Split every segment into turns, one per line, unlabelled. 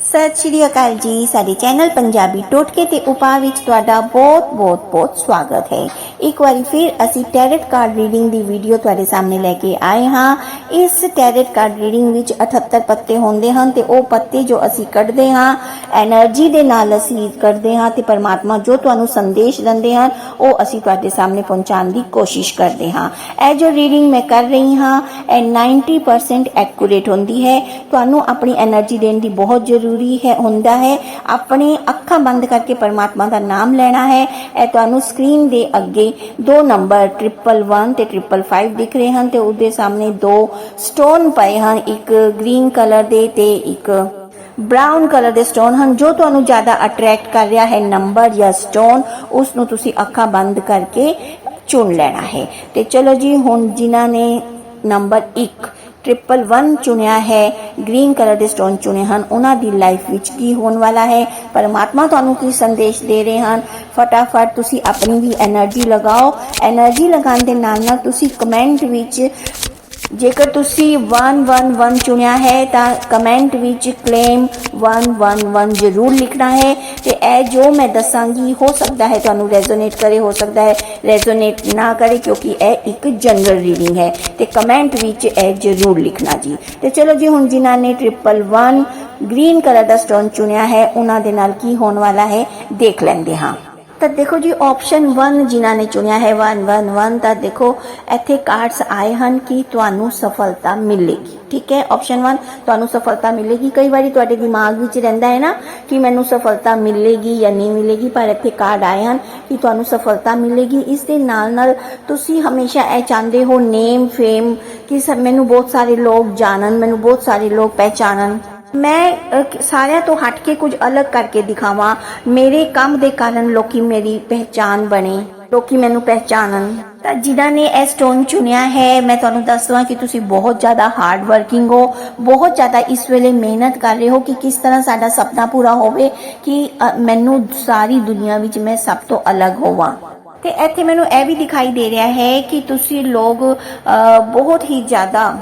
ਸਤਿ ਸ਼੍ਰੀ ਅਕਾਲ ਜੀ, ਸਾਡੇ ਚੈਨਲ ਪੰਜਾਬੀ ਟੋਟਕੇ ਤੇ ਉਪਾਅ ਵਿੱਚ ਤੁਹਾਡਾ ਬਹੁਤ-ਬਹੁਤ ਬਹੁਤ ਸਵਾਗਤ ਹੈ। ਇੱਕ ਵਾਰੀ ਫਿਰ ਅਸੀਂ ਟੈਰਟ ਕਾਰਡ ਰੀਡਿੰਗ ਦੀ ਵੀਡੀਓ ਤੁਹਾਡੇ ਸਾਹਮਣੇ ਲੈ ਕੇ ਆਏ ਹਾਂ। ਇਸ ਟੈਰਟ ਕਾਰਡ ਰੀਡਿੰਗ ਵਿੱਚ 78 ਪੱਤੇ ਹੁੰਦੇ ਹਨ ਤੇ ਉਹ ਪੱਤੇ ਜੋ ਅਸੀਂ ਕੱਢਦੇ ਹਾਂ એનર્ਜੀ ਦੇ ਨਾਲ ਅਸੀਂ ਕੱਢਦੇ ਹਾਂ ਤੇ ਪਰਮਾਤਮਾ ਜੋ ਤੁਹਾਨੂੰ ਸੰਦੇਸ਼ ਦਿੰਦੇ ਹਨ, ਉਹ ਅਸੀਂ ਤੁਹਾਡੇ ਸਾਹਮਣੇ ਪਹੁੰਚਾਉਣ ਦੀ ਕੋਸ਼ਿਸ਼ ਕਰਦੇ ਹਾਂ। ਇਹ ਜੋ ਰੀਡਿੰਗ ਮੈਂ ਕਰ ਰਹੀ ਹਾਂ, ਇਹ 90% ਐਕੂਰੇਟ ਹੁੰਦੀ ਹੈ। ਤੁਹਾਨੂੰ ਆਪਣੀ એનર્ਜੀ ਦੇਣ ਦੀ ਬਹੁਤ ਜ਼ਰੂਰੀ ਜ਼ਰੂਰੀ ਹੈ, ਹੁੰਦਾ ਹੈ। ਆਪਣੇ ਅੱਖਾਂ ਬੰਦ ਕਰਕੇ ਪਰਮਾਤਮਾ ਦਾ ਨਾਮ ਲੈਣਾ ਹੈ। ਇਹ ਤੁਹਾਨੂੰ ਸਕਰੀਨ ਦੇ ਅੱਗੇ ਦੋ ਨੰਬਰ 111 ਤੇ 555 ਦਿਖ ਰਹੇ ਹਨ ਤੇ ਉਹਦੇ ਸਾਹਮਣੇ ਦੋ ਸਟੋਨ ਪਏ ਹਨ, ਇੱਕ ਗ੍ਰੀਨ ਕਲਰ ਦੇ ਤੇ ਇੱਕ ਬ੍ਰਾਊਨ ਕਲਰ ਦੇ ਸਟੋਨ ਹਨ। ਜੋ ਤੁਹਾਨੂੰ ਜ਼ਿਆਦਾ ਅਟਰੈਕਟ ਕਰ ਰਿਹਾ ਹੈ ਨੰਬਰ ਜਾਂ ਸਟੋਨ ਉਸ ਨੂੰ ਤੁਸੀਂ ਅੱਖਾਂ ਬੰਦ ਕਰਕੇ ਚੁਣ ਲੈਣਾ ਹੈ। ਤੇ ਚਲੋ ਜੀ, ਹੁਣ ਜਿਨ੍ਹਾਂ ਨੇ ਨੰਬਰ 1 ਟ੍ਰਿਪਲ 1 ਚੁਣਿਆ ਹੈ ਗ੍ਰੀਨ ਕਲਰ ਦੇ ਸਟੋਨ ਚੁਣੇ ਹਨ। ਉਹਨਾਂ ਦੀ ਲਾਈਫ ਵਿੱਚ ਕੀ ਹੋਣ ਵਾਲਾ ਹੈ? ਪਰਮਾਤਮਾ ਤੁਹਾਨੂੰ ਕੀ ਸੰਦੇਸ਼ ਦੇ ਰਹੇ ਹਨ? ਫਟਾਫਟ ਤੁਸੀਂ ਆਪਣੀ ਵੀ એનર્ਜੀ ਲਗਾਓ। એનર્ਜੀ ਲਗਾਉਣ ਦੇ ਨਾਲ ਨਾਲ ਤੁਸੀਂ ਕਮੈਂਟ ਵਿੱਚ ਜੇਕਰ ਤੁਸੀਂ 111 ਚੁਣਿਆ ਹੈ, ਤਾਂ ਕਮੈਂਟ ਵਿੱਚ ਕਲੇਮ 111 ਜ਼ਰੂਰ ਲਿਖਣਾ ਹੈ ਤੇ ਇਹ ਜੋ ਮੈਂ ਦੱਸਾਂਗੀ, ਹੋ ਸਕਦਾ ਹੈ ਤੁਹਾਨੂੰ ਰੈਜ਼ੋਨੇਟ ਕਰੇ, ਹੋ ਸਕਦਾ ਹੈ ਰੈਜ਼ੋਨੇਟ ਨਾ ਕਰੇ, ਕਿਉਂਕਿ ਇਹ ਇੱਕ ਜਨਰਲ ਰੀਡਿੰਗ ਹੈ ਤੇ ਕਮੈਂਟ ਵਿੱਚ ਇਹ ਜ਼ਰੂਰ ਲਿਖਣਾ ਜੀ। ਤੇ ਚਲੋ ਜੀ, ਹੁਣ ਜਿਨ੍ਹਾਂ ਨੇ 111 ਗ੍ਰੀਨ ਕਲਰ ਦਾ ਸਟੋਨ ਚੁਣਿਆ ਹੈ, ਉਹਨਾਂ ਦੇ ਨਾਲ ਕੀ ਹੋਣ ਵਾਲਾ ਹੈ, ਦੇਖ ਲੈਂਦੇ ਹਾਂ। ਤਾਂ ਦੇਖੋ ਜੀ ਆਪਸ਼ਨ 1 ਜਿਨ੍ਹਾਂ ਨੇ ਚੁਣਿਆ ਹੈ 111 ਤਾਂ ਦੇਖੋ, ਇੱਥੇ ਕਾਰਡਸ ਆਏ ਹਨ ਕਿ ਤੁਹਾਨੂੰ ਸਫਲਤਾ ਮਿਲੇਗੀ। ਠੀਕ ਹੈ ਆਪਸ਼ਨ 1 ਤੁਹਾਨੂੰ ਸਫਲਤਾ ਮਿਲੇਗੀ। ਕਈ ਵਾਰੀ ਤੁਹਾਡੇ ਦਿਮਾਗ ਵਿੱਚ ਰਹਿੰਦਾ ਹੈ ਨਾ ਕਿ ਮੈਨੂੰ ਸਫਲਤਾ ਮਿਲੇਗੀ ਜਾਂ ਨਹੀਂ ਮਿਲੇਗੀ, ਪਰ ਇੱਥੇ ਕਾਰਡ ਆਏ ਹਨ ਕਿ ਤੁਹਾਨੂੰ ਸਫਲਤਾ ਮਿਲੇਗੀ। ਇਸ ਦੇ ਨਾਲ ਨਾਲ ਤੁਸੀਂ ਹਮੇਸ਼ਾ ਇਹ ਚਾਹੁੰਦੇ ਹੋ ਨੇਮ ਫੇਮ ਕਿ ਸਭ, ਮੈਨੂੰ ਬਹੁਤ ਸਾਰੇ ਲੋਕ ਜਾਣਨ, ਮੈਨੂੰ ਬਹੁਤ ਸਾਰੇ ਲੋਕ ਪਹਿਚਾਣਨ। ਮੈਂ ਸਾਰਿਆਂ ਤੋਂ ਹਟ ਕੇ ਕੁਝ ਅਲੱਗ ਕਰਕੇ ਦਿਖਾਵਾਂ। ਮੇਰੇ ਕੰਮ ਦੇ ਕਾਰਨ ਲੋਕੀ ਮੇਰੀ ਪਹਿਚਾਨ ਬਣੇ। ਲੋਕੀ ਮੈਨੂੰ ਪਹਿਚਾਨਣ ਤਾਂ ਜਿਨ੍ਹਾਂ ਨੇ ਇਹ ਸਟੋਨ ਚੁਣਿਆ ਹੈ, ਮੈਂ ਤੁਹਾਨੂੰ ਦੱਸ ਦਵਾਂ ਕਿ ਤੁਸੀਂ ਬਹੁਤ ਜ਼ਿਆਦਾ ਹਾਰਡ ਵਰਕਿੰਗ ਹੋ, ਬਹੁਤ ਜ਼ਿਆਦਾ ਇਸ ਵੇਲੇ ਮਿਹਨਤ ਕਰ ਰਹੇ ਹੋ ਕਿ ਕਿਸ ਤਰ੍ਹਾਂ ਸਾਡਾ ਸੁਪਨਾ ਪੂਰਾ ਹੋਵੇ ਕਿ ਮੈਨੂੰ ਸਾਰੀ ਦੁਨੀਆ ਵਿੱਚ ਮੈਂ ਸਭ ਤੋਂ ਅਲੱਗ ਹੋਵਾਂ। ਤੇ ਇੱਥੇ ਮੈਨੂੰ ਇਹ ਵੀ ਦਿਖਾਈ ਦੇ ਰਿਹਾ ਹੈ ਕਿ ਤੁਸੀਂ ਲੋਕ ਬਹੁਤ ਹੀ ਜ਼ਿਆਦਾ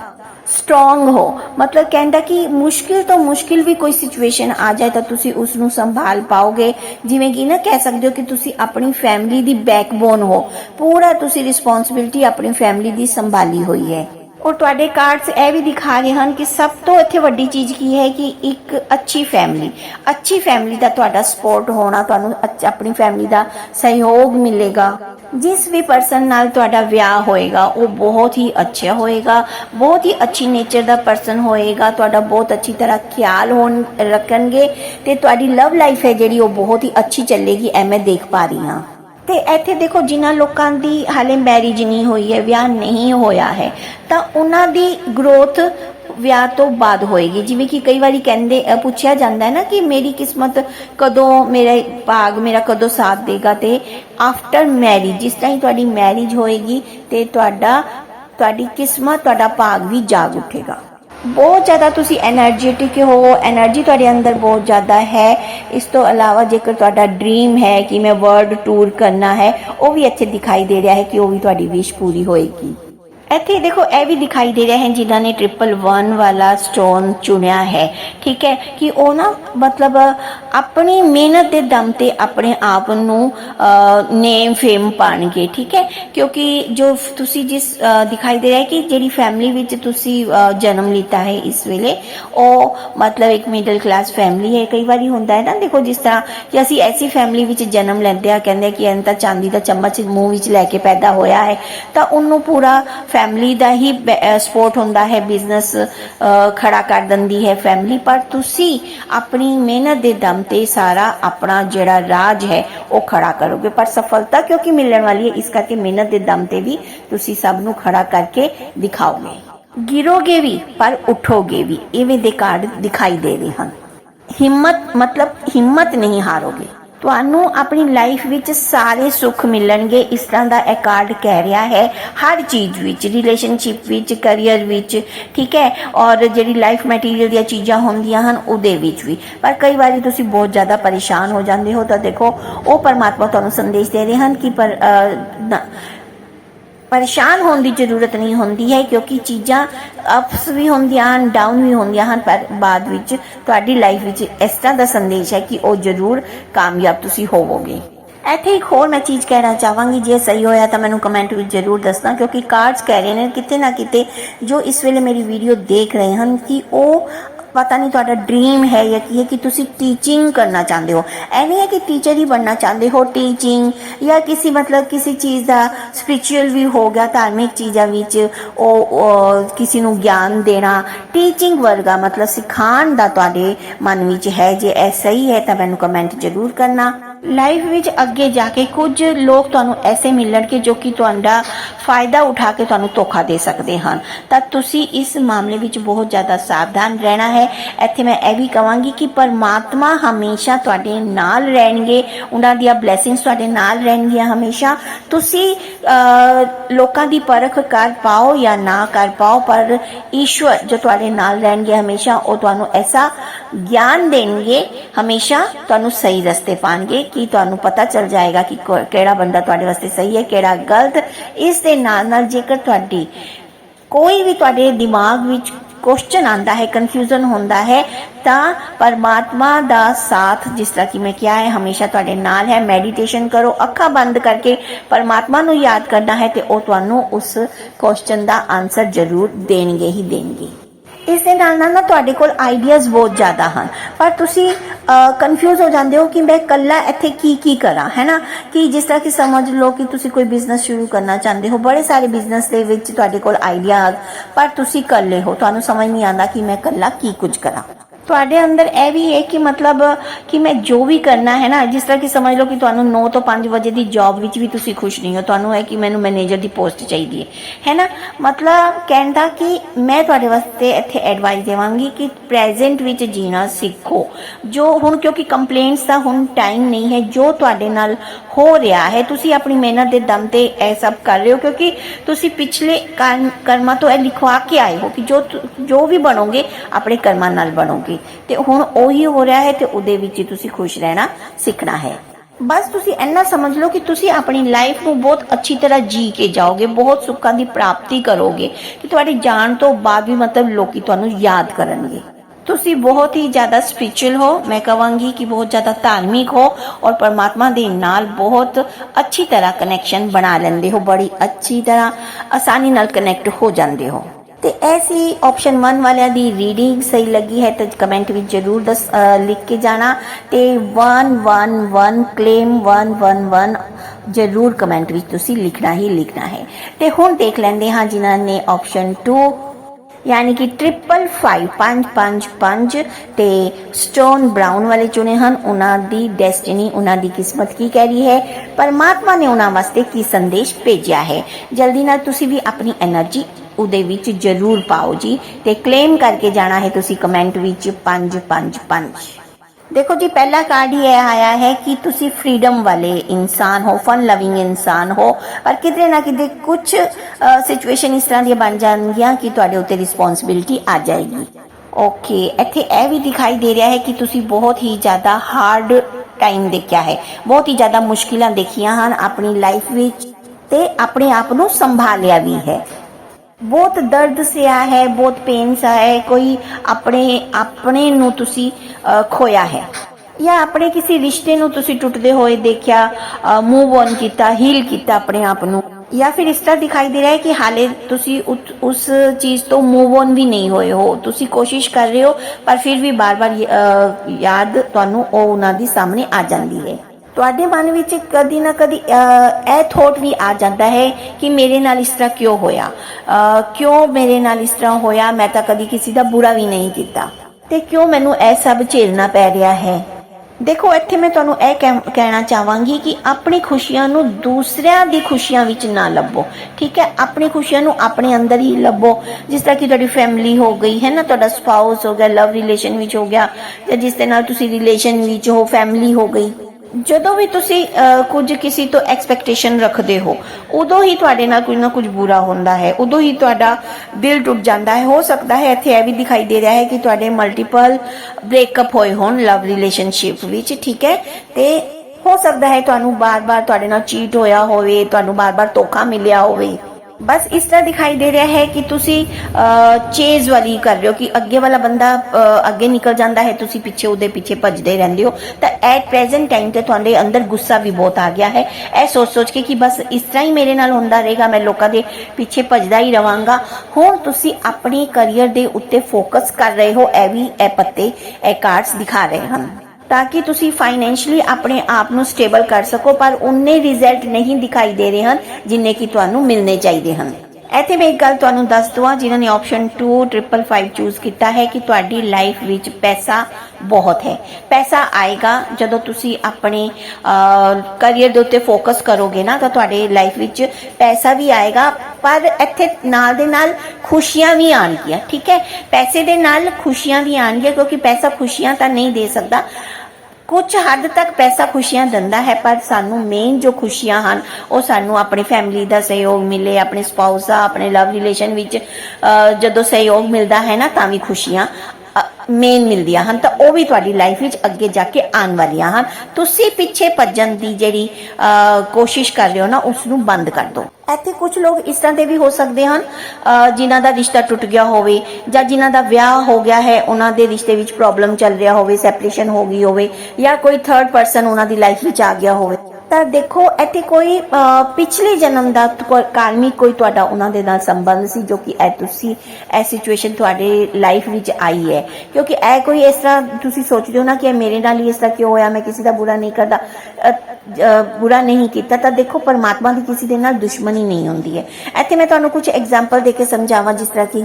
ਸਟਰੋਂਗ ਹੋ। ਮਤਲਬ ਕਹਿੰਦਾ ਕਿ ਮੁਸ਼ਕਿਲ ਤੋਂ ਮੁਸ਼ਕਿਲ ਵੀ ਕੋਈ ਸਿਚੁਏਸ਼ਨ ਆ ਜਾਏ ਤਾਂ ਤੁਸੀਂ ਉਸ ਨੂੰ ਸੰਭਾਲ ਪਾਓਗੇ। ਜਿਵੇਂ ਕਿ ਨਾ ਕਹਿ ਸਕਦੇ ਹੋ ਕਿ ਤੁਸੀਂ ਆਪਣੀ ਫੈਮਿਲੀ ਦੀ ਬੈਕਬੋਨ ਹੋ। ਪੂਰਾ ਤੁਸੀਂ ਰਿਸਪੌਂਸਿਬਿਲਟੀ ਆਪਣੀ ਫੈਮਿਲੀ ਦੀ ਸੰਭਾਲੀ ਹੋਈ ਹੈ। ਔਰ ਤੁਹਾਡੇ ਕਾਰਡਸ ਇਹ ਵੀ ਦਿਖਾ ਰਹੇ ਹਨ ਕਿ ਸਭ ਤੋਂ ਇੱਥੇ ਵੱਡੀ ਚੀਜ਼ ਕੀ ਹੈ ਕਿ ਇੱਕ ਅੱਛੀ ਫੈਮਿਲੀ ਅੱਛੀ ਫੈਮਿਲੀ ਦਾ ਤੁਹਾਡਾ ਸਪੋਰਟ ਹੋਣਾ, ਤੁਹਾਨੂੰ ਆਪਣੀ ਫੈਮਿਲੀ ਦਾ ਸਹਿਯੋਗ ਮਿਲੇਗਾ। ਜਿਸ ਵੀ ਪਰਸਨ ਨਾਲ ਤੁਹਾਡਾ ਵਿਆਹ ਹੋਏਗਾ, ਉਹ ਬਹੁਤ ਹੀ ਅੱਛਾ ਹੋਏਗਾ, ਬਹੁਤ ਹੀ ਅੱਛੀ ਨੇਚਰ ਦਾ ਪਰਸਨ ਹੋਏਗਾ, ਤੁਹਾਡਾ ਬਹੁਤ ਅੱਛੀ ਤਰ੍ਹਾਂ ਖਿਆਲ ਹੋਣ, ਰੱਖਣਗੇ ਤੇ ਤੁਹਾਡੀ ਲਵ ਲਾਈਫ ਹੈ ਜਿਹੜੀ ਉਹ ਬਹੁਤ ਹੀ ਅੱਛੀ ਚੱਲੇਗੀ ਐ ਮੈਂ ਦੇਖ ਪਾ ਰਹੀ ਹਾਂ। ਤੇ ਇੱਥੇ ਦੇਖੋ ਜਿਨ੍ਹਾਂ ਲੋਕਾਂ ਦੀ ਹਾਲੇ ਮੈਰਿਜ ਨਹੀਂ ਹੋਈ ਹੈ, ਵਿਆਹ ਨਹੀਂ ਹੋਇਆ ਹੈ, ਤਾਂ ਉਹਨਾਂ ਦੀ ਗਰੋਥ ਵਿਆਹ ਤੋਂ ਬਾਅਦ ਹੋਏਗੀ। ਜਿਵੇਂ ਕਿ ਕਈ ਵਾਰੀ ਕਹਿੰਦੇ ਪੁੱਛਿਆ ਜਾਂਦਾ ਹੈ ਨਾ ਕਿ ਮੇਰੀ ਕਿਸਮਤ ਕਦੋਂ ਮੇਰਾ ਭਾਗ ਮੇਰਾ ਕਦੋਂ ਸਾਥ ਦੇਗਾ ਤੇ ਆਫਟਰ ਮੈਰਿਜ ਜਿਸ ਤਰ੍ਹਾਂ ਹੀ ਤੁਹਾਡੀ ਮੈਰਿਜ ਹੋਏਗੀ ਤੇ ਤੁਹਾਡਾ, ਤੁਹਾਡੀ ਕਿਸਮਤ, ਤੁਹਾਡਾ ਭਾਗ ਵੀ ਜਾਗ ਉੱਠੇਗਾ। ਬਹੁਤ ਜ਼ਿਆਦਾ ਤੁਸੀਂ એનર્ਜੈਟਿਕ ਹੋ એનર્ਜੀ ਤੁਹਾਡੇ ਅੰਦਰ ਬਹੁਤ ਜ਼ਿਆਦਾ ਹੈ। ਇਸ ਤੋਂ ਇਲਾਵਾ ਜੇਕਰ ਤੁਹਾਡਾ ਡ੍ਰੀਮ ਹੈ ਕਿ ਮੈਂ ਵਰਲਡ ਟੂਰ ਕਰਨਾ ਹੈ, ਉਹ ਵੀ ਇੱਥੇ ਦਿਖਾਈ ਦੇ ਰਿਹਾ ਹੈ ਕਿ ਉਹ ਵੀ ਤੁਹਾਡੀ ਵਿਸ਼ ਪੂਰੀ ਹੋਏਗੀ। ਇੱਥੇ ਦੇਖੋ, ਇਹ ਵੀ ਦਿਖਾਈ ਦੇ ਰਿਹਾ ਹੈ, ਜਿਨ੍ਹਾਂ ਨੇ 111 ਵਾਲਾ ਸਟੋਨ ਚੁਣਿਆ ਹੈ। ਠੀਕ ਹੈ ਕਿ ਉਹ ਨਾ ਮਤਲਬ, ਆਪਣੀ ਮਿਹਨਤ ਦੇ ਦਮ ਤੇ ਆਪਣੇ ਆਪ ਨੂੰ ਨੇਮ ਫੇਮ ਪਾਣਗੇ। ਠੀਕ ਹੈ? ਕਿਉਂਕਿ ਜੋ ਤੁਸੀਂ ਜਿਸ ਦਿਖਾਈ ਦੇ ਰਿਹਾ ਕਿ ਜਿਹੜੀ ਫੈਮਿਲੀ ਵਿੱਚ ਤੁਸੀਂ ਜਨਮ ਲਿੱਤਾ ਹੈ ਇਸ ਵੇਲੇ, ਉਹ ਮਤਲਬ ਇੱਕ ਮਿਡਲ ਕਲਾਸ ਫੈਮਿਲੀ ਹੈ। ਕਈ ਵਾਰੀ ਹੁੰਦਾ ਹੈ ਨਾ, ਦੇਖੋ ਜਿਸ ਤਰ੍ਹਾਂ ਕਿ ਅਸੀਂ ਐਸੀ ਫੈਮਿਲੀ ਵਿੱਚ ਜਨਮ ਲੈਂਦੇ ਆ ਕਹਿੰਦੇ ਕਿ ਇਹਨਾਂ ਤਾਂ ਚਾਂਦੀ ਦਾ ਚਮਚ ਮੂੰਹ ਵਿੱਚ ਲੈ ਕੇ ਪੈਦਾ ਹੋਇਆ ਹੈ, ਤਾਂ ਉਹਨੂੰ ਪੂਰਾ ਫੈਮਿਲੀ ਦਾ ਹੀ ਸਪੋਰਟ ਹੁੰਦਾ ਹੈ ਬਿਜ਼ਨਸ ਖੜਾ ਕਰ ਦਿੰਦੀ ਹੈ ਫੈਮਿਲੀ ਪਰ ਤੁਸੀਂ ਆਪਣੀ ਮਿਹਨਤ ਦੇ ਦਮ ਤੇ ਸਾਰਾ ਆਪਣਾ ਜਿਹੜਾ ਰਾਜ ਹੈ, ਉਹ ਖੜਾ ਕਰੋਗੇ। ਪਰ ਸਫਲਤਾ ਕਿਉਂਕਿ ਮਿਲਣ ਵਾਲੀ ਹੈ, ਇਸ ਕਰਕੇ ਮਿਹਨਤ ਦੇ ਦਮ ਤੇ ਵੀ ਤੁਸੀਂ ਸਭ ਨੂੰ ਖੜਾ ਕਰਕੇ ਦਿਖਾਓਗੇ। ਗਿਰੋਗੇ ਵੀ, ਪਰ ਉਠੋਗੇ ਵੀ। ਇਵੇਂ ਦੇ ਕਾਰਡ ਦਿਖਾਈ ਦੇ ਰਹੇ ਹਨ। ਹਿੰਮਤ ਮਤਲਬ ਹਿੰਮਤ ਨਹੀਂ ਹਾਰੋਗੇ। ਤੁਹਾਨੂੰ ਆਪਣੀ ਲਾਈਫ ਵਿੱਚ ਸਾਰੇ ਸੁੱਖ ਮਿਲਣਗੇ, ਇਸ ਤਰ੍ਹਾਂ ਦਾ ਇਹ ਕਾਰਡ ਕਹਿ ਰਿਹਾ ਹੈ। ਹਰ ਚੀਜ਼ ਵਿੱਚ ਰਿਲੇਸ਼ਨਸ਼ਿਪ ਵਿੱਚ ਕੈਰੀਅਰ ਵਿੱਚ, ਠੀਕ ਹੈ? ਔਰ ਜਿਹੜੀ ਲਾਈਫ ਮਟੀਰੀਅਲ ਦੀਆਂ ਚੀਜ਼ਾਂ ਹੁੰਦੀਆਂ ਹਨ, ਉਹਦੇ ਵਿੱਚ ਵੀ। ਪਰ ਕਈ ਵਾਰੀ ਤੁਸੀਂ ਬਹੁਤ ਜ਼ਿਆਦਾ ਪਰੇਸ਼ਾਨ ਹੋ ਜਾਂਦੇ ਹੋ ਤਾਂ ਦੇਖੋ, ਉਹ ਪਰਮਾਤਮਾ ਤੁਹਾਨੂੰ ਸੰਦੇਸ਼ ਦੇ ਰਹੇ ਹਨ ਕਿ ਪਰ ਪਰੇਸ਼ਾਨ ਹੋਣ ਦੀ ਜ਼ਰੂਰਤ ਨਹੀਂ ਹੁੰਦੀ ਹੈ, ਕਿਉਂਕਿ ਚੀਜ਼ਾਂ ਅਪਸ ਵੀ ਹੁੰਦੀਆਂ ਹਨ ਡਾਊਨ ਵੀ ਹੁੰਦੀਆਂ ਹਨ, ਪਰ ਬਾਅਦ ਵਿੱਚ ਤੁਹਾਡੀ ਲਾਈਫ ਵਿੱਚ ਇਸ ਤਰ੍ਹਾਂ ਦਾ ਸੰਦੇਸ਼ ਹੈ ਕਿ ਉਹ ਜ਼ਰੂਰ ਕਾਮਯਾਬ ਤੁਸੀਂ ਹੋਵੋਗੇ। ਇੱਥੇ ਇੱਕ ਹੋਰ ਮੈਂ ਚੀਜ਼ ਕਹਿਣਾ ਚਾਹਾਂਗੀ, ਜੇ ਸਹੀ ਹੋਇਆ ਤਾਂ ਮੈਨੂੰ ਕਮੈਂਟ ਵਿੱਚ ਜ਼ਰੂਰ ਦੱਸਣਾ, ਕਿਉਂਕਿ ਕਾਰਡਸ ਕਹਿ ਰਹੇ ਨੇ ਕਿਤੇ ਨਾ ਕਿਤੇ ਜੋ ਇਸ ਵੇਲੇ ਮੇਰੀ ਵੀਡੀਓ ਦੇਖ ਰਹੇ ਹਨ ਕਿ ਉਹ ਪਤਾ ਨਹੀਂ ਤੁਹਾਡਾ ਡ੍ਰੀਮ ਹੈ ਜਾਂ ਕੀ ਹੈ ਕਿ ਤੁਸੀਂ ਟੀਚਿੰਗ ਕਰਨਾ ਚਾਹੁੰਦੇ ਹੋ। ਐ ਨਹੀਂ ਹੈ ਕਿ ਟੀਚਰ ਹੀ ਬਣਨਾ ਚਾਹੁੰਦੇ ਹੋ ਟੀਚਿੰਗ ਜਾਂ ਕਿਸੇ ਮਤਲਬ ਕਿਸੇ ਚੀਜ਼ ਦਾ ਸਪਿਰਚੁਅਲ ਵੀ ਹੋ ਗਿਆ, ਧਾਰਮਿਕ ਚੀਜ਼ਾਂ ਵਿੱਚ ਉਹ ਉਹ ਕਿਸੇ ਨੂੰ ਗਿਆਨ ਦੇਣਾ। ਟੀਚਿੰਗ ਵਰਗਾ ਮਤਲਬ ਸਿਖਾਉਣ ਦਾ ਤੁਹਾਡੇ ਮਨ ਵਿੱਚ ਹੈ। ਜੇ ਇਹ ਸਹੀ ਹੈ ਤਾਂ ਮੈਨੂੰ ਕਮੈਂਟ ਜ਼ਰੂਰ ਕਰਨਾ। ਲਾਈਫ ਵਿੱਚ ਅੱਗੇ ਜਾ ਕੇ ਕੁਝ ਲੋਕ ਤੁਹਾਨੂੰ ਐਸੇ ਮਿਲਣਗੇ ਜੋ ਕਿ ਤੁਹਾਡਾ ਫਾਇਦਾ ਉਠਾ ਕੇ ਤੁਹਾਨੂੰ ਧੋਖਾ ਦੇ ਸਕਦੇ ਹਨ। ਤਾਂ ਤੁਸੀਂ ਇਸ ਮਾਮਲੇ ਵਿੱਚ ਬਹੁਤ ਜ਼ਿਆਦਾ ਸਾਵਧਾਨ ਰਹਿਣਾ ਹੈ। ਇੱਥੇ ਮੈਂ ਇਹ ਵੀ ਕਹਾਂਗੀ ਕਿ ਪਰਮਾਤਮਾ ਹਮੇਸ਼ਾ ਤੁਹਾਡੇ ਨਾਲ ਰਹਿਣਗੇ। ਉਹਨਾਂ ਦੀਆਂ ਬਲੇਸਿੰਗਸ ਤੁਹਾਡੇ ਨਾਲ ਰਹਿਣਗੀਆਂ ਹਮੇਸ਼ਾ। ਤੁਸੀਂ ਲੋਕਾਂ ਦੀ ਪਰਖ ਕਰ ਪਾਓ ਜਾਂ ਨਾ ਕਰ ਪਾਓ, ਪਰ ਈਸ਼ਵਰ ਜੋ ਤੁਹਾਡੇ ਨਾਲ ਰਹਿਣਗੇ ਹਮੇਸ਼ਾ, ਉਹ ਤੁਹਾਨੂੰ ਐਸਾ ਗਿਆਨ ਦੇਣਗੇ। ਹਮੇਸ਼ਾ ਤੁਹਾਨੂੰ ਸਹੀ ਰਸਤੇ ਪਾਣਗੇ। ਕਿ ਤੁਹਾਨੂੰ ਪਤਾ ਚੱਲ ਜਾਏਗਾ ਕਿ ਕਿਹੜਾ ਬੰਦਾ ਤੁਹਾਡੇ ਵਾਸਤੇ ਸਹੀ ਹੈ, ਕਿਹੜਾ ਗਲਤ। ਇਸ ਦੇ ਨਾਲ ਨਾਲ ਜੇਕਰ ਤੁਹਾਡੀ ਕੋਈ ਵੀ ਤੁਹਾਡੇ ਦਿਮਾਗ ਵਿੱਚ ਕੁਐਸਚਨ ਆਂਦਾ ਹੈ ਕਨਫਿਊਜ਼ਨ ਹੁੰਦਾ ਹੈ, ਤਾਂ ਪਰਮਾਤਮਾ ਦਾ ਸਾਥ, ਜਿਸ ਤਰ੍ਹਾਂ ਕਿ ਮੈਂ ਕਿਹਾ ਹੈ, ਹਮੇਸ਼ਾ ਤੁਹਾਡੇ ਨਾਲ ਹੈ। ਮੈਡੀਟੇਸ਼ਨ ਕਰੋ, ਅੱਖਾਂ ਬੰਦ ਕਰਕੇ ਪਰਮਾਤਮਾ ਨੂੰ ਯਾਦ ਕਰਨਾ ਹੈ ਤੇ ਉਹ ਤੁਹਾਨੂੰ ਉਸ ਕੁਐਸਚਨ ਦਾ ਆਨਸਰ ਜ਼ਰੂਰ ਦੇਣਗੇ ਹੀ ਦੇਣਗੇ। ਇਸ ਦੇ ਨਾਲ ਨਾਲ ਨਾ ਤੁਹਾਡੇ ਕੋਲ ਆਈਡੀਆਜ਼ ਬਹੁਤ ਜ਼ਿਆਦਾ ਹਨ। ਪਰ ਤੁਸੀਂ ਕਨਫਿਊਜ਼ ਹੋ ਜਾਂਦੇ ਹੋ ਕਿ ਮੈਂ ਕੱਲਾ ਇੱਥੇ ਕੀ ਕੀ ਕਰਾਂ ਹੈ ਨਾ ਕਿ ਜਿਸ ਤਰ੍ਹਾਂ ਕਿ ਸਮਝ ਲਓ ਕਿ ਤੁਸੀਂ ਕੋਈ ਬਿਜ਼ਨਸ ਸ਼ੁਰੂ ਕਰਨਾ ਚਾਹੁੰਦੇ ਹੋ, ਬੜੇ ਸਾਰੇ ਬਿਜ਼ਨਸ ਦੇ ਵਿੱਚ ਤੁਹਾਡੇ ਕੋਲ ਆਈਡੀਆ ਪਰ ਤੁਸੀਂ ਇਕੱਲੇ ਹੋ। ਤੁਹਾਨੂੰ ਸਮਝ ਨਹੀਂ ਆਉਂਦਾ ਕਿ ਮੈਂ ਕੱਲਾ ਕੀ ਕੁਝ ਕਰਾਂ। ਤੁਹਾਡੇ ਅੰਦਰ ਇਹ ਵੀ ਹੈ ਕਿ ਮਤਲਬ ਕਿ ਮੈਂ ਜੋ ਵੀ ਕਰਨਾ ਹੈ ਨਾ, ਜਿਸ ਤਰ੍ਹਾਂ ਕਿ ਸਮਝ ਲਓ ਕਿ ਤੁਹਾਨੂੰ 9 ਤੋਂ 5 ਵਜੇ ਦੀ ਜੌਬ ਵਿੱਚ ਵੀ ਤੁਸੀਂ ਖੁਸ਼ ਨਹੀਂ ਹੋ, ਤੁਹਾਨੂੰ ਹੈ ਕਿ ਮੈਨੂੰ ਮੈਨੇਜਰ ਦੀ ਪੋਸਟ ਚਾਹੀਦੀ ਹੈ। ਹੈ ਨਾ? ਮਤਲਬ ਕਹਿੰਦਾ ਕਿ ਮੈਂ ਤੁਹਾਡੇ ਵਾਸਤੇ ਇੱਥੇ ਐਡਵਾਈਸ ਦੇਵਾਂਗੀ ਕਿ ਪ੍ਰੈਜ਼ੈਂਟ ਵਿੱਚ ਜੀਣਾ ਸਿੱਖੋ। ਜੋ ਹੁਣ ਕਿਉਂਕਿ ਕੰਪਲੇਂਟਸ ਦਾ ਹੁਣ ਟਾਈਮ ਨਹੀਂ ਹੈ, ਜੋ ਤੁਹਾਡੇ ਨਾਲ ਹੋ ਰਿਹਾ ਹੈ, ਤੁਸੀਂ ਆਪਣੀ ਮਿਹਨਤ ਦੇ ਦਮ ਤੇ ਇਹ ਸਭ ਕਰ ਰਹੇ ਹੋ, ਕਿਉਂਕਿ ਤੁਸੀਂ ਪਿਛਲੇ ਕਰਮਾਂ ਤੋਂ ਇਹ ਲਿਖਵਾ ਕੇ ਆਏ ਹੋ ਕਿ ਜੋ ਜੋ ਵੀ ਬਣੋਗੇ, ਆਪਣੇ ਕਰਮਾਂ ਨਾਲ ਬਣੋਗੇ। ਤੇ ਹੁਣ ਉਹੀ ਹੋ ਰਿਹਾ ਹੈ ਤੇ ਉਹਦੇ ਵਿੱਚ ਹੀ ਤੁਸੀਂ ਖੁਸ਼ ਰਹਿਣਾ, ਸਿੱਖਣਾ ਹੈ। ਬਸ ਤੁਸੀਂ ਇੰਨਾ ਸਮਝ ਲਓ ਕਿ ਤੁਸੀਂ ਆਪਣੀ ਲਾਈਫ ਨੂੰ ਬਹੁਤ ਅੱਛੀ ਤਰ੍ਹਾਂ ਜੀ ਕੇ ਜਾਓਗੇ, ਬਹੁਤ ਸੁੱਖਾਂ ਦੀ ਪ੍ਰਾਪਤੀ ਕਰੋਗੇ ਕਿ ਤੁਹਾਡੇ ਜਾਣ ਤੋਂ ਬਾਅਦ ਵੀ ਮਤਲਬ ਲੋਕੀ ਤੁਹਾਨੂੰ ਯਾਦ ਕਰਨਗੇ। ਤੁਸੀਂ ਬਹੁਤ ਹੀ ਜ਼ਿਆਦਾ ਸਪਿਰਚੁਅਲ ਹੋ, ਮੈਂ ਕਹਾਂਗੀ ਕਿ ਬਹੁਤ ਜ਼ਿਆਦਾ ਧਾਰਮਿਕ ਹੋ ਔਰ ਪਰਮਾਤਮਾ ਦੇ ਨਾਲ ਬਹੁਤ ਅੱਛੀ ਤਰ੍ਹਾਂ ਕਨੈਕਸ਼ਨ ਬਣਾ ਲੈਂਦੇ ਹੋ, ਬੜੀ ਅੱਛੀ ਤਰ੍ਹਾਂ ਆਸਾਨੀ ਨਾਲ ਕਨੈਕਟ ਹੋ ਜਾਂਦੇ ਹੋ। ਤੇ ਐਸੀ ਆਪਸ਼ਨ 1 ਵਾਲਿਆਂ ਦੀ ਰੀਡਿੰਗ ਸਹੀ ਲੱਗੀ ਹੈ ਤਾਂ ਕਮੈਂਟ ਵਿੱਚ ਜਰੂਰ ਦੱਸ ਲਿਖ ਕੇ ਜਾਣਾ ਤੇ 111 ਕਲੇਮ 111 ਜਰੂਰ ਕਮੈਂਟ ਵਿੱਚ ਤੁਸੀਂ ਲਿਖਣਾ ਹੀ ਲਿਖਣਾ ਹੈ। ਤੇ ਹੁਣ ਦੇਖ ਲੈਂਦੇ ਹਾਂ ਜਿਨ੍ਹਾਂ ਨੇ ਆਪਸ਼ਨ 2 ਯਾਨੀ ਕਿ 555555 ਤੇ ਸਟੋਨ ਬ੍ਰਾਊਨ ਵਾਲੇ ਚੁਣੇ ਹਨ। ਉਹਨਾਂ ਦੀ ਡੈਸਟੀਨੀ ਉਹਨਾਂ ਦੀ ਕਿਸਮਤ ਕੀ ਕਹਿ ਰਹੀ ਹੈ? ਪਰਮਾਤਮਾ ਨੇ ਉਹਨਾਂ ਵਾਸਤੇ ਕੀ ਸੰਦੇਸ਼ ਭੇਜਿਆ ਹੈ? ਜਲਦੀ ਨਾਲ ਤੁਸੀਂ ਵੀ ਆਪਣੀ એનર્ਜੀ ਉਹਦੇ ਵਿੱਚ ਜ਼ਰੂਰ ਪਾਓ ਜੀ ਤੇ ਕਲੇਮ ਕਰਕੇ ਜਾਣਾ ਹੈ ਤੁਸੀਂ ਕਮੈਂਟ ਵਿੱਚ 555 ਦੇਖੋ ਜੀ, ਪਹਿਲਾ ਕਾਰਡ ਹੀ ਆਇਆ ਹੈ ਕਿ ਤੁਸੀਂ ਫਰੀडम ਵਾਲੇ ਇਨਸਾਨ ਹੋ ਫਨ ਲਵਿੰਗ ਇਨਸਾਨ ਹੋ। ਪਰ ਕਿਤੇ ਨਾ ਕਿਤੇ ਕੁਝ ਸਿਚੁਏਸ਼ਨ ਇਸ ਤਰ੍ਹਾਂ ਦੀਆਂ ਬਣ ਜਾਣਗੀਆਂ ਕਿ ਤੁਹਾਡੇ ਉੱਤੇ ਰਿਸਪੌਂਸਿਬਿਲਟੀ ਆ ਜਾਏਗੀ। ਓਕੇ ਇੱਥੇ ਇਹ ਵੀ ਦਿਖਾਈ ਦੇ ਰਿਹਾ ਹੈ ਕਿ ਤੁਸੀਂ ਬਹੁਤ ਹੀ ਜ਼ਿਆਦਾ ਹਾਰਡ ਟਾਈਮ ਦੇਖਿਆ ਹੈ। ਬਹੁਤ ਹੀ ਜ਼ਿਆਦਾ ਮੁਸ਼ਕਿਲਾਂ ਦੇਖੀਆਂ ਹਨ ਆਪਣੀ ਲਾਈਫ ਵਿੱਚ ਤੇ ਆਪਣੇ ਆਪ ਨੂੰ ਸੰਭਾਲਿਆ ਵੀ ਹੈ। ਬਹੁਤ ਦਰਦ ਸਿਆ ਹੈ, ਬਹੁਤ ਪੇਨ ਸਾ ਹੈ, ਕੋਈ ਆਪਣੇ ਆਪਣੇ ਨੂੰ ਤੁਸੀਂ ਖੋਇਆ ਹੈ। ਜਾਂ ਆਪਣੇ ਕਿਸੇ ਰਿਸ਼ਤੇ ਨੂੰ ਤੁਸੀਂ ਟੁੱਟਦੇ ਹੋਏ ਦੇਖਿਆ ਮੂਵ ਔਨ ਕੀਤਾ ਹੀਲ ਕੀਤਾ ਆਪਣੇ ਆਪ ਨੂੰ, ਜਾਂ ਫਿਰ ਇਸ ਤਰ੍ਹਾਂ ਦਿਖਾਈ ਦੇ ਰਿਹਾ ਹੈ ਕਿ ਹਾਲੇ ਤੁਸੀਂ ਉਸ ਚੀਜ਼ ਤੋਂ ਮੂਵ ਔਨ ਵੀ ਨਹੀਂ ਹੋਏ ਹੋ। ਤੁਸੀਂ ਕੋਸ਼ਿਸ਼ ਕਰ ਰਹੇ ਹੋ, ਪਰ ਫਿਰ ਵੀ ਬਾਰ-ਬਾਰ ਯਾਦ ਤੁਹਾਨੂੰ ਉਹ ਉਹਨਾਂ ਦੀ ਸਾਹਮਣੇ ਆ ਜਾਂਦੀ ਹੈ। ਤੁਹਾਡੇ ਮਨ ਵਿੱਚ ਕਦੀ ਨਾ ਕਦੀ ਇਹ ਥੋਟ ਵੀ ਆ ਜਾਂਦਾ ਹੈ ਕਿ ਮੇਰੇ ਨਾਲ ਇਸ ਤਰ੍ਹਾਂ ਕਿਉਂ ਹੋਇਆ? ਕਿਉਂ ਮੇਰੇ ਨਾਲ ਇਸ ਤਰ੍ਹਾਂ ਹੋਇਆ? ਮੈਂ ਤਾਂ ਕਦੀ ਕਿਸੇ ਦਾ ਬੁਰਾ ਵੀ ਨਹੀਂ ਕੀਤਾ। ਤੇ ਕਿਉਂ ਮੈਨੂੰ ਇਹ ਸਭ ਝੇਲਣਾ ਪੈ ਰਿਹਾ ਹੈ? ਦੇਖੋ, ਇੱਥੇ ਮੈਂ ਤੁਹਾਨੂੰ ਇਹ ਕਹਿ- ਕਹਿਣਾ ਚਾਹਾਂਗੀ ਕਿ ਆਪਣੀ ਖੁਸ਼ੀਆਂ ਨੂੰ ਦੂਸਰਿਆਂ ਦੀ ਖੁਸ਼ੀਆਂ ਵਿੱਚ ਨਾ ਲੱਭੋ, ਠੀਕ ਹੈ? ਆਪਣੀ ਖੁਸ਼ੀਆਂ ਨੂੰ ਆਪਣੇ ਅੰਦਰ ਹੀ ਲੱਭੋ। ਜਿਸ ਤਰ੍ਹਾਂ ਕਿ ਤੁਹਾਡੀ ਫੈਮਿਲੀ ਹੋ ਗਈ, ਹੈ ਨਾ? ਤੁਹਾਡਾ ਸਪਾਊਸ ਹੋ ਗਿਆ ਲਵ ਰਿਲੇਸ਼ਨ ਵਿੱਚ ਹੋ ਗਿਆ, ਜਾਂ ਜਿਸ ਦੇ ਨਾਲ ਤੁਸੀਂ ਰਿਲੇਸ਼ਨ ਵਿੱਚ ਹੋ ਫੈਮਿਲੀ ਹੋ ਗਈ। ਜਦੋਂ ਵੀ ਤੁਸੀਂ ਕੁਝ ਕਿਸੇ ਤੋਂ ਐਕਸਪੈਕਟੇਸ਼ਨ ਰੱਖਦੇ ਹੋ, ਉਦੋਂ ਹੀ ਤੁਹਾਡੇ ਨਾਲ ਕੁਝ ਨਾ ਕੁਝ ਬੁਰਾ ਹੁੰਦਾ ਹੈ, ਉਦੋਂ ਹੀ ਤੁਹਾਡਾ ਦਿਲ ਟੁੱਟ ਜਾਂਦਾ ਹੈ। ਹੋ ਸਕਦਾ ਹੈ ਇੱਥੇ ਇਹ ਵੀ ਦਿਖਾਈ ਦੇ ਰਿਹਾ ਹੈ ਕਿ ਤੁਹਾਡੇ ਮਲਟੀਪਲ ਬ੍ਰੇਕਅਪ ਹੋਏ ਹੋਣ ਲਵ ਰਿਲੇਸ਼ਨਸ਼ਿਪ ਵਿੱਚ, ਠੀਕ ਹੈ? ਤੇ ਹੋ ਸਕਦਾ ਹੈ ਤੁਹਾਨੂੰ ਬਾਰ-ਬਾਰ ਤੁਹਾਡੇ ਨਾਲ ਚੀਟ ਹੋਇਆ ਹੋਵੇ, ਤੁਹਾਨੂੰ ਬਾਰ-ਬਾਰ ਧੋਖਾ ਮਿਲਿਆ ਹੋਵੇ। ਬਸ ਇਸ ਤਰ੍ਹਾਂ ਦਿਖਾਈ ਦੇ ਰਿਹਾ ਹੈ ਕਿ ਤੁਸੀਂ ਚੇਜ਼ ਵਾਲੀ ਕਰ ਰਹੇ ਹੋ ਕਿ ਅੱਗੇ ਵਾਲਾ ਬੰਦਾ ਅੱਗੇ ਨਿਕਲ ਜਾਂਦਾ ਹੈ, ਤੁਸੀਂ ਪਿੱਛੇ ਉਹਦੇ ਪਿੱਛੇ ਭੱਜਦੇ ਰਹਿੰਦੇ ਹੋ। ਤਾਂ ਐਟ ਪ੍ਰੈਜ਼ੈਂਟ ਟਾਈਮ ਤੇ ਤੁਹਾਡੇ ਅੰਦਰ ਗੁੱਸਾ ਵੀ ਬਹੁਤ ਆ ਗਿਆ ਹੈ। ਇਹ ਸੋਚ ਸੋਚ ਕੇ ਕਿ ਬਸ ਇਸ ਤਰ੍ਹਾਂ ਹੀ ਮੇਰੇ ਨਾਲ ਹੁੰਦਾ ਰਹੇਗਾ, ਮੈਂ ਲੋਕਾਂ ਦੇ ਪਿੱਛੇ ਭੱਜਦਾ ਹੀ ਰਵਾਂਗਾ। ਹੁਣ ਤੁਸੀਂ ਆਪਣੇ ਕੈਰੀਅਰ ਦੇ ਉੱਤੇ ਫੋਕਸ ਕਰ ਰਹੇ ਹੋ, ਇਹ ਵੀ ਇਹ ਪੱਤੇ, ਇਹ ਕਾਰਡਸ ਦਿਖਾ ਰਹੇ ਹਨ। ਤਾਂ ਕਿ ਤੁਸੀਂ ਫਾਈਨੈਂਸ਼ਲੀ ਆਪਣੇ ਆਪ ਨੂੰ ਸਟੇਬਲ ਕਰ ਸਕੋ, ਪਰ ਉਨੇ ਰਿਜ਼ਲਟ ਨਹੀਂ ਦਿਖਾਈ ਦੇ ਰਹੇ ਹਨ ਜਿੰਨੇ ਕਿ ਤੁਹਾਨੂੰ ਮਿਲਨੇ ਚਾਹੀਦੇ ਹਨ। ਇੱਥੇ ਮੈਂ ਇੱਕ ਗੱਲ ਤੁਹਾਨੂੰ ਦੱਸ ਦਵਾਂ, ਜਿਨ੍ਹਾਂ ਨੇ ਆਪਸ਼ਨ 2555 ਚੂਜ਼ ਕੀਤਾ ਹੈ ਕਿ ਤੁਹਾਡੀ ਲਾਈਫ ਵਿੱਚ ਪੈਸਾ ਬਹੁਤ ਹੈ। ਪੈਸਾ ਆਏਗਾ ਜਦੋਂ ਤੁਸੀਂ ਆਪਣੇ ਕੈਰੀਅਰ ਦੇ ਉੱਤੇ ਫੋਕਸ ਕਰੋਗੇ ਨਾ, ਤਾਂ ਤੁਹਾਡੇ ਲਾਈਫ ਵਿੱਚ ਪੈਸਾ ਵੀ ਆਏਗਾ, ਪਰ ਇੱਥੇ ਨਾਲ ਦੇ ਨਾਲ ਖੁਸ਼ੀਆਂ ਵੀ ਆਣਗੀਆਂ ਠੀਕ ਹੈ? ਪੈਸੇ ਦੇ ਨਾਲ ਖੁਸ਼ੀਆਂ ਵੀ ਆਣਗੀਆਂ ਕਿਉਂਕਿ ਪੈਸਾ ਖੁਸ਼ੀਆਂ ਤਾਂ ਨਹੀਂ ਦੇ ਸਕਦਾ। ਕੁਝ ਹੱਦ ਤੱਕ ਪੈਸਾ ਖੁਸ਼ੀਆਂ ਦਿੰਦਾ ਹੈ ਪਰ ਸਾਨੂੰ ਮੇਨ ਜੋ ਖੁਸ਼ੀਆਂ ਹਨ ਉਹ ਸਾਨੂੰ ਆਪਣੀ ਫੈਮਿਲੀ ਦਾ ਸਹਿਯੋਗ ਮਿਲੇ ਆਪਣੇ ਸਪਾਊਸ ਦਾ ਆਪਣੇ ਲਵ ਰਿਲੇਸ਼ਨ ਵਿੱਚ ਅਹ, ਜਦੋਂ ਸਹਿਯੋਗ ਮਿਲਦਾ ਹੈ ਨਾ ਤਾਂ ਵੀ ਖੁਸ਼ੀਆਂ। ਮੇਨ ਮਿਲਦੀਆਂ ਹਨ, ਤਾਂ ਉਹ ਵੀ ਤੁਹਾਡੀ ਲਾਈਫ ਵਿੱਚ ਅੱਗੇ ਜਾ ਕੇ ਆਉਣ ਵਾਲੀਆਂ ਹਨ। ਤੁਸੀਂ ਪਿੱਛੇ ਭੱਜਣ ਦੀ ਜਿਹੜੀ ਕੋਸ਼ਿਸ਼ ਕਰ ਰਹੇ ਹੋ ਨਾ ਉਸ ਨੂੰ ਬੰਦ ਕਰ ਦਿਓ। ਇੱਥੇ ਕੁਝ ਲੋਕ ਇਸ ਤਰ੍ਹਾਂ ਦੇ ਵੀ ਹੋ ਸਕਦੇ ਹਨ ਜਿਨ੍ਹਾਂ ਦਾ ਰਿਸ਼ਤਾ ਟੁੱਟ ਗਿਆ ਹੋਵੇ ਜਾਂ ਜਿਨ੍ਹਾਂ ਦਾ ਵਿਆਹ ਹੋ ਗਿਆ ਹੈ, ਉਹਨਾਂ ਦੇ ਰਿਸ਼ਤੇ ਵਿੱਚ ਪ੍ਰੋਬਲਮ ਚੱਲ ਰਿਹਾ ਹੋਵੇ ਸੈਪਰੇਸ਼ਨ ਹੋ ਗਈ ਹੋਵੇ ਜਾਂ ਕੋਈ ਥਰਡ ਪਰਸਨ ਉਹਨਾਂ ਦੀ ਲਾਈਫ ਵਿੱਚ ਆ ਗਿਆ ਹੋਵੇ। ਤਾਂ ਦੇਖੋ, ਇੱਥੇ ਕੋਈ ਪਿਛਲੇ ਜਨਮ ਦਾ ਕਾਰਮਿਕ ਕੋਈ ਤੁਹਾਡਾ ਉਹਨਾਂ ਦੇ ਨਾਲ ਸੰਬੰਧ ਸੀ ਜੋ ਕਿ ਇਹ ਤੁਸੀਂ, ਇਹ ਸਿਚੁਏਸ਼ਨ ਤੁਹਾਡੇ ਲਾਈਫ ਵਿੱਚ ਆਈ ਹੈ। ਕਿਉਂਕਿ ਇਹ ਕੋਈ ਇਸ ਤਰ੍ਹਾਂ ਤੁਸੀਂ ਸੋਚਦੇ ਹੋ ਨਾ ਕਿ ਇਹ ਮੇਰੇ ਨਾਲ ਹੀ ਇਸ ਤਰ੍ਹਾਂ ਕਿਉਂ ਹੋਇਆ, ਮੈਂ ਕਿਸੇ ਦਾ ਬੁਰਾ ਨਹੀਂ ਕਰਦਾ ਬੁਰਾ ਨਹੀਂ ਕੀਤਾ, ਤਾਂ ਦੇਖੋ ਪਰਮਾਤਮਾ ਦੀ ਕਿਸੇ ਦੇ ਨਾਲ ਦੁਸ਼ਮਣੀ ਨਹੀਂ ਹੁੰਦੀ ਹੈ। ਇੱਥੇ ਮੈਂ ਤੁਹਾਨੂੰ ਕੁਝ ਐਗਜ਼ਾਮਪਲ ਦੇ ਕੇ ਸਮਝਾਵਾਂ ਜਿਸ ਤਰ੍ਹਾਂ ਕਿ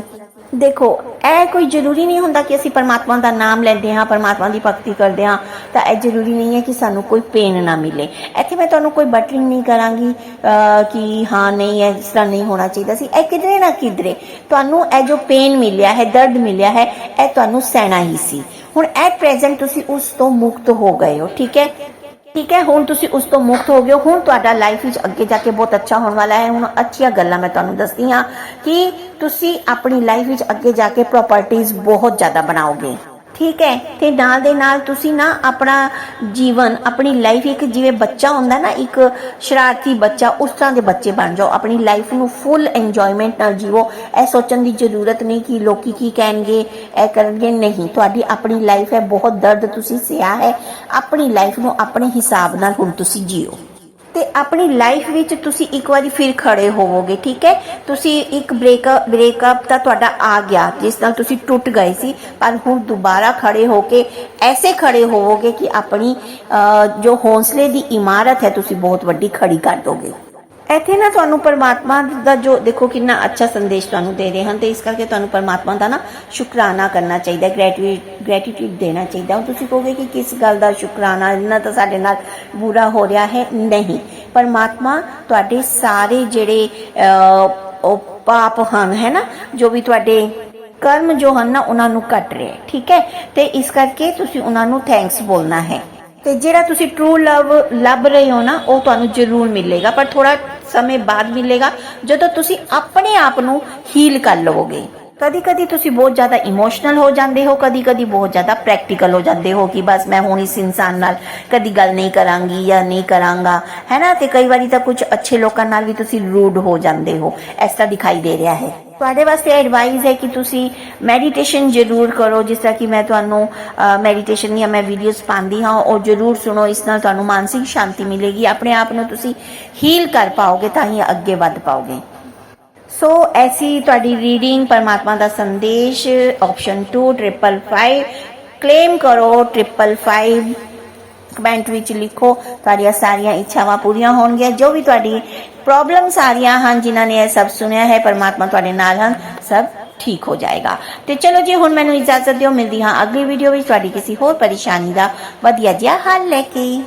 ਦੇਖੋ, ਇਹ ਕੋਈ ਜ਼ਰੂਰੀ ਨਹੀਂ ਹੁੰਦਾ ਕਿ ਅਸੀਂ ਪਰਮਾਤਮਾ ਦਾ ਨਾਮ ਲੈਂਦੇ ਹਾਂ, ਪਰਮਾਤਮਾ ਦੀ ਭਗਤੀ ਕਰਦੇ ਹਾਂ, ਤਾਂ ਇਹ ਜ਼ਰੂਰੀ ਨਹੀਂ ਹੈ ਕਿ ਸਾਨੂੰ ਕੋਈ ਪੇਨ ਨਾ ਮਿਲੇ। ਇੱਥੇ ਮੈਂ ਤੁਹਾਨੂੰ ਕੋਈ ਬਟਰਿੰਗ ਨਹੀਂ ਕਰਾਂਗੀ ਕਿ ਹਾਂ, ਨਹੀਂ, ਇਹ ਇਸ ਤਰ੍ਹਾਂ ਨਹੀਂ ਹੋਣਾ ਚਾਹੀਦਾ ਸੀ। ਇਹ ਕਿਧਰੇ ਨਾ ਕਿਧਰੇ ਤੁਹਾਨੂੰ ਇਹ ਜੋ ਪੇਨ ਮਿਲਿਆ ਹੈ, ਦਰਦ ਮਿਲਿਆ ਹੈ, ਇਹ ਤੁਹਾਨੂੰ ਸਹਿਣਾ ਹੀ ਸੀ। ਹੁਣ ਐਟ ਪ੍ਰੈਜ਼ੈਂਟ ਤੁਸੀਂ ਉਸ ਤੋਂ ਮੁਕਤ ਹੋ ਗਏ ਹੋ, ਠੀਕ ਹੈ? ਠੀਕ ਹੈ, ਹੁਣ ਤੁਸੀਂ ਉਸ ਤੋਂ ਮੁਕਤ ਹੋ ਗਏ ਹੋ। ਹੁਣ ਤੁਹਾਡਾ ਲਾਈਫ ਵਿੱਚ ਅੱਗੇ ਜਾ ਕੇ ਬਹੁਤ ਅੱਛਾ ਹੋਣ ਵਾਲਾ ਹੈ। ਹੁਣ ਅੱਛੀਆਂ ਗੱਲਾਂ ਮੈਂ ਤੁਹਾਨੂੰ ਦੱਸਦੀ ਹਾਂ ਕਿ ਤੁਸੀਂ ਆਪਣੀ ਲਾਈਫ ਵਿੱਚ ਅੱਗੇ ਜਾ ਕੇ ਪ੍ਰਾਪਰਟੀਆਂ ਬਹੁਤ ਜ਼ਿਆਦਾ ਬਣਾਓਗੇ। ਠੀਕ ਹੈ? ਤੇ ਨਾਲ ਦੇ ਨਾਲ ਤੁਸੀਂ ਨਾ ਆਪਣਾ ਜੀਵਨ, ਆਪਣੀ ਲਾਈਫ ਇੱਕ ਜਿਵੇਂ ਬੱਚਾ ਹੁੰਦਾ ਨਾ, ਇੱਕ ਸ਼ਰਾਰਤੀ ਬੱਚਾ, ਉਸ ਤਰ੍ਹਾਂ ਦੇ ਬੱਚੇ ਬਣ ਜਾਓ। ਆਪਣੀ ਲਾਈਫ ਨੂੰ ਫੁੱਲ ਇੰਜੋਇਮੈਂਟ ਨਾਲ ਜੀਵੋ। ਇਹ ਸੋਚਣ ਦੀ ਜ਼ਰੂਰਤ ਨਹੀਂ ਕਿ ਲੋਕੀ ਕੀ ਕਹਿਣਗੇ, ਇਹ ਕਰਨਗੇ। ਨਹੀਂ, ਤੁਹਾਡੀ ਆਪਣੀ ਲਾਈਫ ਹੈ, ਬਹੁਤ ਦਰਦ ਤੁਸੀਂ ਸਿਆ ਹੈ। ਆਪਣੀ ਲਾਈਫ ਨੂੰ ਆਪਣੇ ਹਿਸਾਬ ਨਾਲ ਹੁਣ ਤੁਸੀਂ ਜੀਓ। ਤੇ ਆਪਣੀ ਲਾਈਫ ਵਿੱਚ ਤੁਸੀਂ ਇੱਕ ਵਾਰੀ ਫਿਰ ਖੜੇ ਹੋਵੋਗੇ ਠੀਕ ਹੈ? ਤੁਸੀਂ ਇੱਕ ਬ੍ਰੇਕਅਪ ਬ੍ਰੇਕਅਪ ਤਾਂ ਤੁਹਾਡਾ ਆ ਗਿਆ ਜਿਸ ਨਾਲ ਤੁਸੀਂ ਟੁੱਟ ਗਏ ਸੀ ਪਰ ਹੁਣ ਦੁਬਾਰਾ ਖੜੇ ਹੋ ਕੇ ਐਸੇ ਖੜੇ ਹੋਵੋਗੇ ਕਿ ਆਪਣੀ ਅਹ, ਜੋ ਹੌਸਲੇ ਦੀ ਇਮਾਰਤ ਹੈ ਤੁਸੀਂ ਬਹੁਤ ਵੱਡੀ ਖੜੀ ਕਰ ਦੋਗੇ। ਇੱਥੇ ਨਾ ਤੁਹਾਨੂੰ ਪਰਮਾਤਮਾ ਦਾ ਜੋ ਦੇਖੋ ਕਿੰਨਾ ਅੱਛਾ ਸੰਦੇਸ਼ ਤੁਹਾਨੂੰ ਦੇ ਰਹੇ ਹਨ ਤੇ ਇਸ ਕਰਕੇ ਤੁਹਾਨੂੰ ਪਰਮਾਤਮਾ ਦਾ ਨਾ ਸ਼ੁਕਰਾਨਾ ਕਰਨਾ ਚਾਹੀਦਾ ਗ੍ਰੈਟੀਟਿਊਡ ਗ੍ਰੈਟੀਟਿਊਡ ਦੇਣਾ ਚਾਹੀਦਾ। ਹੁਣ ਤੁਸੀਂ ਕਹੋਗੇ ਕਿ ਕਿਸ ਗੱਲ ਦਾ ਸ਼ੁਕਰਾਨਾ, ਇੰਨਾ ਤਾਂ ਸਾਡੇ ਨਾਲ ਬੁਰਾ ਹੋ ਰਿਹਾ ਹੈ? ਨਹੀਂ। ਪਰਮਾਤਮਾ ਤੁਹਾਡੇ ਸਾਰੇ ਜਿਹੜੇ ਉਹ ਪਾਪ ਹਨ, ਹੈ ਨਾ? ਜੋ ਵੀ ਤੁਹਾਡੇ ਕਰਮ ਜੋ ਹਨ ਨਾ, ਉਹਨਾਂ ਨੂੰ ਕੱਟ ਰਿਹਾ ਠੀਕ ਹੈ? ਤੇ ਇਸ ਕਰਕੇ ਤੁਸੀਂ ਉਹਨਾਂ ਨੂੰ ਥੈਂਕਸ ਬੋਲਣਾ ਹੈ। ਤੇ ਜਿਹੜਾ ਤੁਸੀਂ ਟਰੂ ਲਵ ਲੱਭ ਰਹੇ ਹੋ ਨਾ, ਉਹ ਤੁਹਾਨੂੰ ਜ਼ਰੂਰ ਮਿਲੇਗਾ, ਪਰ ਥੋੜਾ ਸਮੇਂ ਬਾਅਦ ਮਿਲੇਗਾ, ਜਦੋਂ ਤੁਸੀਂ ਆਪਣੇ ਆਪ ਨੂੰ ਹੀਲ ਕਰ ਲਵੋਗੇ। ਕਦੀ ਕਦੀ ਤੁਸੀਂ ਬਹੁਤ ਜ਼ਿਆਦਾ ਇਮੋਸ਼ਨਲ ਹੋ ਜਾਂਦੇ ਹੋ ਕਦੀ ਕਦੀ ਬਹੁਤ ਜ਼ਿਆਦਾ ਪ੍ਰੈਕਟੀਕਲ ਹੋ ਜਾਂਦੇ ਹੋ ਕਿ ਬਸ ਮੈਂ ਹੁਣ ਇਸ ਇਨਸਾਨ ਨਾਲ ਕਦੀ ਗੱਲ ਨਹੀਂ ਕਰਾਂਗੀ ਜਾਂ ਨਹੀਂ ਕਰਾਂਗਾ, ਹੈ ਨਾ? ਤੇ ਕਈ ਵਾਰੀ ਤਾਂ ਕੁਝ ਅੱਛੇ ਲੋਕਾਂ ਨਾਲ ਵੀ ਤੁਸੀਂ ਰੂਡ ਹੋ ਜਾਂਦੇ ਹੋ, ਇਸ ਤਰ੍ਹਾਂ ਦਿਖਾਈ ਦੇ ਰਿਹਾ ਹੈ। ਤੁਹਾਡੇ ਵਾਸਤੇ ਐਡਵਾਈਸ ਹੈ ਕਿ ਤੁਸੀਂ ਮੈਡੀਟੇਸ਼ਨ ਜ਼ਰੂਰ ਕਰੋ, ਜਿਸ ਤਰ੍ਹਾਂ ਕਿ ਮੈਂ ਤੁਹਾਨੂੰ ਮੈਡੀਟੇਸ਼ਨ ਦੀਆਂ ਮੈਂ ਵੀਡੀਓਜ਼ ਪਾਉਂਦੀ ਹਾਂ, ਉਹ ਜ਼ਰੂਰ ਸੁਣੋ, ਇਸ ਨਾਲ ਤੁਹਾਨੂੰ ਮਾਨਸਿਕ ਸ਼ਾਂਤੀ ਮਿਲੇਗੀ, ਆਪਣੇ ਆਪ ਨੂੰ ਤੁਸੀਂ ਹੀਲ ਕਰ ਪਾਓਗੇ ਤਾਂ ਹੀ ਅੱਗੇ ਵੱਧ ਪਾਓਗੇ। ਸੋ ਐਸੀ ਤੁਹਾਡੀ ਰੀਡਿੰਗ ਪਰਮਾਤਮਾ ਦਾ ਸੰਦੇਸ਼ ਆਪਸ਼ਨ 2 555 ਕਲੇਮ ਕਰੋ 555 ਕਮੈਂਟ ਵਿੱਚ ਲਿਖੋ, ਤੁਹਾਡੀਆਂ ਸਾਰੀਆਂ ਇੱਛਾਵਾਂ ਪੂਰੀਆਂ ਹੋਣਗੀਆਂ। ਜੋ ਵੀ ਤੁਹਾਡੀ ਪ੍ਰੋਬਲਮ ਆ ਰਹੀਆਂ ਹਨ, ਜਿਨ੍ਹਾਂ ਨੇ ਇਹ ਸਭ ਸੁਣਿਆ ਹੈ, ਪਰਮਾਤਮਾ ਤੁਹਾਡੇ ਨਾਲ ਹਨ, ਸਭ ਠੀਕ ਹੋ ਜਾਏਗਾ। ਤੇ ਚਲੋ ਜੀ, ਹੁਣ ਮੈਨੂੰ ਇਜਾਜ਼ਤ ਦਿਓ। ਮਿਲਦੀ ਹਾਂ ਅਗਲੀ ਵੀਡੀਓ ਵਿੱਚ। ਤੁਹਾਡੀ ਕਿਸੇ ਹੋਰ ਪਰੇਸ਼ਾਨੀ ਦਾ ਵਧੀਆ ਜਿਹਾ ਹੱਲ ਲੈ ਕੇ।